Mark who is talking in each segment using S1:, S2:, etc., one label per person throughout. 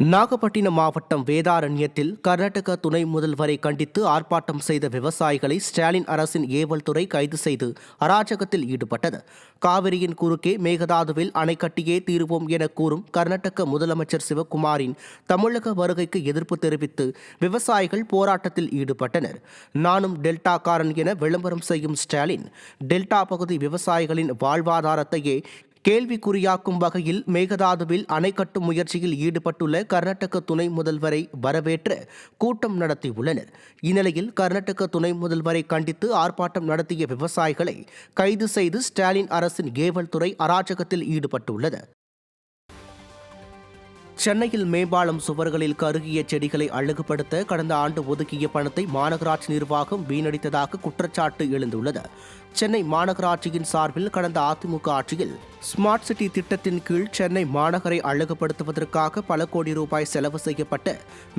S1: நாகப்பட்டினம் மாவட்டம் வேதாரண்யத்தில் கர்நாடக துணை முதல்வரை கண்டித்து ஆர்ப்பாட்டம் செய்த விவசாயிகளை ஸ்டாலின் அரசின் ஏவல் துறை கைது செய்து அராஜகத்தில் ஈடுபட்டது. காவிரியின் குறுக்கே மேகதாதுவில் அணை கட்டியே தீருவோம் என கூறும் கர்நாடக முதலமைச்சர் சிவகுமாரின் தமிழக வருகைக்கு எதிர்ப்பு தெரிவித்து விவசாயிகள் போராட்டத்தில் ஈடுபட்டனர். நானும் டெல்டாக்காரன் என விளம்பரம் செய்யும் ஸ்டாலின் டெல்டா பகுதி விவசாயிகளின் வாழ்வாதாரத்தையே கேள்விக்குறியாக்கும் வகையில் மேகதாதுவில் அணை கட்டும் முயற்சியில் ஈடுபட்டுள்ள கர்நாடக துணை முதல்வரை வரவேற்று கூட்டம் நடத்தியுள்ளனர். இந்நிலையில் கர்நாடக துணை முதல்வரை கண்டித்து ஆர்ப்பாட்டம் நடத்திய விவசாயிகளை கைது செய்து ஸ்டாலின் அரசின் ஏவல் துறை அராஜகத்தில் ஈடுபட்டுள்ளது. சென்னையில் மேம்பாலம் சுவர்களில் கருகிய செடிகளை அழகுபடுத்த கடந்த ஆண்டு ஒதுக்கிய பணத்தை மாநகராட்சி நிர்வாகம் வீணடித்ததாக குற்றச்சாட்டு எழுந்துள்ளது. சென்னை மாநகராட்சியின் சார்பில் கடந்த அதிமுக ஆட்சியில் ஸ்மார்ட் சிட்டி திட்டத்தின் கீழ் சென்னை மாநகரை அழகுபடுத்துவதற்காக பல கோடி ரூபாய் செலவு செய்யப்பட்ட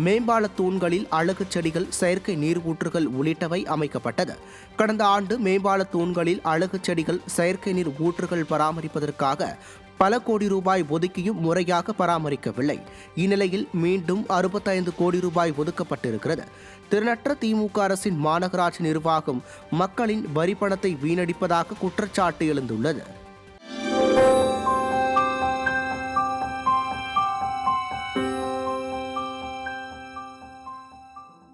S1: மேம்பால தூண்களில் அழகு செடிகள் செயற்கை நீர்ஊற்றுகள் உள்ளிட்டவை அமைக்கப்பட்டது. கடந்த ஆண்டு மேம்பால தூண்களில் அழகு செடிகள் செயற்கை நீர் ஊற்றுகள் பராமரிப்பதற்காக பல கோடி ரூபாய் ஒதுக்கியும் முறையாக பராமரிக்கவில்லை. இந்நிலையில் மீண்டும் அறுபத்தைந்து கோடி ரூபாய் ஒதுக்கப்பட்டிருக்கிறது. திறனற்ற திமுக அரசின் மாநகராட்சி நிர்வாகம் மக்களின் வரி பணத்தை வீணடிப்பதாக குற்றச்சாட்டு எழுந்துள்ளது.